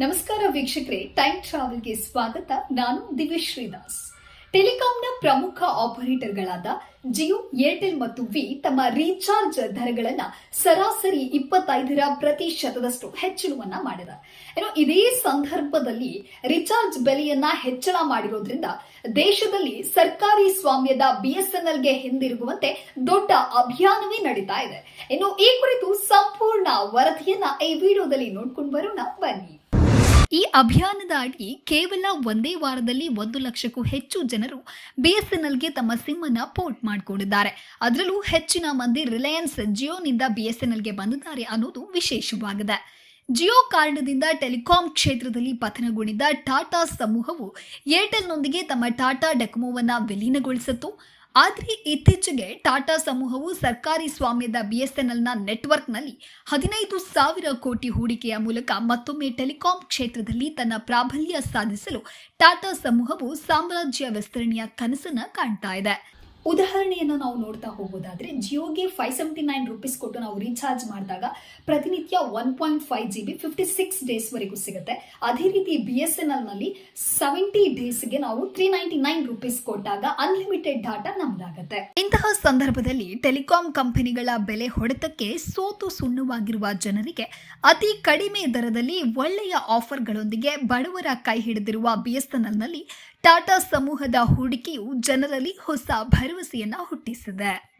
ನಮಸ್ಕಾರ ವೀಕ್ಷಕರೇ ಟೈಮ್ ಟ್ರಾವೆಲ್ಗೆ ಸ್ವಾಗತ. ನಾನು ದಿವ್ಯಶ್ರೀ ಶ್ರೀದಾಸ್ ಟೆಲಿಕಾಂನ ಪ್ರಮುಖ ಆಪರೇಟರ್ಗಳಾದ ಜಿಯೋ ಏರ್ಟೆಲ್ ಮತ್ತು ವಿ ತಮ್ಮ ರೀಚಾರ್ಜ್ ದರಗಳನ್ನು ಸರಾಸರಿ ಇಪ್ಪತ್ತೈದರ ಪ್ರತಿಶತದಷ್ಟು ಹೆಚ್ಚಳವನ್ನ ಮಾಡಿದೆ. ಏನು ಇದೇ ಸಂದರ್ಭದಲ್ಲಿ ರೀಚಾರ್ಜ್ ಬೆಲೆಯನ್ನ ಹೆಚ್ಚಳ ಮಾಡಿರೋದ್ರಿಂದ ದೇಶದಲ್ಲಿ ಸರ್ಕಾರಿ ಸ್ವಾಮ್ಯದ ಬಿಎಸ್ಎನ್ಎಲ್ಗೆ ಹಿಂದಿರುಗುವಂತೆ ದೊಡ್ಡ ಅಭಿಯಾನವೇ ನಡೀತಾ ಇದೆ. ಇನ್ನು ಈ ಕುರಿತು ಸಂಪೂರ್ಣ ವರದಿಯನ್ನ ಈ ವಿಡಿಯೋದಲ್ಲಿ ನೋಡ್ಕೊಂಡು ಬರೋಣ. ಬನ್ನಿ. ಈ ಅಭಿಯಾನದ ಅಡಿ ಕೇವಲ ಒಂದೇ ವಾರದಲ್ಲಿ ಒಂದು ಲಕ್ಷಕ್ಕೂ ಹೆಚ್ಚು ಜನರು ಬಿಎಸ್ಎನ್ಎಲ್ಗೆ ತಮ್ಮ ಸಿಮ್ ಅನ್ನ ಪೋರ್ಟ್ ಮಾಡಿಕೊಂಡಿದ್ದಾರೆ. ಅದರಲ್ಲೂ ಹೆಚ್ಚಿನ ಮಂದಿ ರಿಲಯನ್ಸ್ ಜಿಯೋನಿಂದ ಬಿಎಸ್ಎನ್ಎಲ್ಗೆ ಬಂದಿದ್ದಾರೆ ಅನ್ನೋದು ವಿಶೇಷವಾಗಿದೆ. ಜಿಯೋ ಕಾರಣದಿಂದ ಟೆಲಿಕಾಂ ಕ್ಷೇತ್ರದಲ್ಲಿ ಪತನಗೊಂಡಿದ್ದ ಟಾಟಾ ಸಮೂಹವು ಏರ್ಟೆಲ್ನೊಂದಿಗೆ ತಮ್ಮ ಟಾಟಾ ಡೆಕಮೋವನ್ನು ವಿಲೀನಗೊಳಿಸಿತ್ತು. ಆದರೆ ಇತ್ತೀಚೆಗೆ ಟಾಟಾ ಸಮೂಹವು ಸರ್ಕಾರಿ ಸ್ವಾಮ್ಯದ ಬಿಎಸ್ಎನ್ಎಲ್ನ ನೆಟ್ವರ್ಕ್ನಲ್ಲಿ ಹದಿನೈದು ಸಾವಿರ ಕೋಟಿ ಹೂಡಿಕೆಯ ಮೂಲಕ ಮತ್ತೊಮ್ಮೆ ಟೆಲಿಕಾಂ ಕ್ಷೇತ್ರದಲ್ಲಿ ತನ್ನ ಪ್ರಾಬಲ್ಯ ಸಾಧಿಸಲು ಟಾಟಾ ಸಮೂಹವು ಸಾಮ್ರಾಜ್ಯ ವಿಸ್ತರಣೆಯ ಕನಸನ್ನು ಕಾಣ್ತಾ ಇದೆ. ಉದಾಹರಣೆಯನ್ನು ನಾವು ನೋಡ್ತಾ ಹೋಗೋದಾದ್ರೆ, ಜಿಯೋಗೆ ಫೈವ್ ಸೆವೆಂಟಿ ನೈನ್ ರುಪೀಸ್ ಕೊಟ್ಟು ನಾವು ರೀಚಾರ್ಜ್ ಮಾಡಿದಾಗ ಪ್ರತಿನಿತ್ಯ one point five G B fifty six ಡೇಸ್ವರೆಗೂ ಸಿಗುತ್ತೆ. ಅದೇ ರೀತಿ ಬಿ ಎಸ್ ಎನ್ ಎಲ್ನಲ್ಲಿ ಸೆವೆಂಟಿ ಡೇಸ್ಗೆ ನಾವು ತ್ರೀ ನೈಂಟಿ ನೈನ್ ರುಪೀಸ್ ಕೊಟ್ಟಾಗ ಅನ್ಲಿಮಿಟೆಡ್ ಡಾಟಾ ನಮ್ದಾಗತ್ತೆ. ಇಂತಹ ಸಂದರ್ಭದಲ್ಲಿ ಟೆಲಿಕಾಂ ಕಂಪನಿಗಳ ಬೆಲೆ ಹೊಡೆತಕ್ಕೆ ಸೋತು ಸುಣ್ಣವಾಗಿರುವ ಜನರಿಗೆ ಅತಿ ಕಡಿಮೆ ದರದಲ್ಲಿ ಒಳ್ಳೆಯ ಆಫರ್ಗಳೊಂದಿಗೆ ಬಡವರ ಕೈ ಹಿಡಿದಿರುವ ಬಿಎಸ್ಎನ್ಎಲ್ನಲ್ಲಿ ಟಾಟಾ ಸಮೂಹದ ಹೂಡಿಕೆಯು ಜನರಲ್ಲಿ ಹೊಸ ಭರವಸೆಯನ್ನ ಹುಟ್ಟಿಸಿದೆ.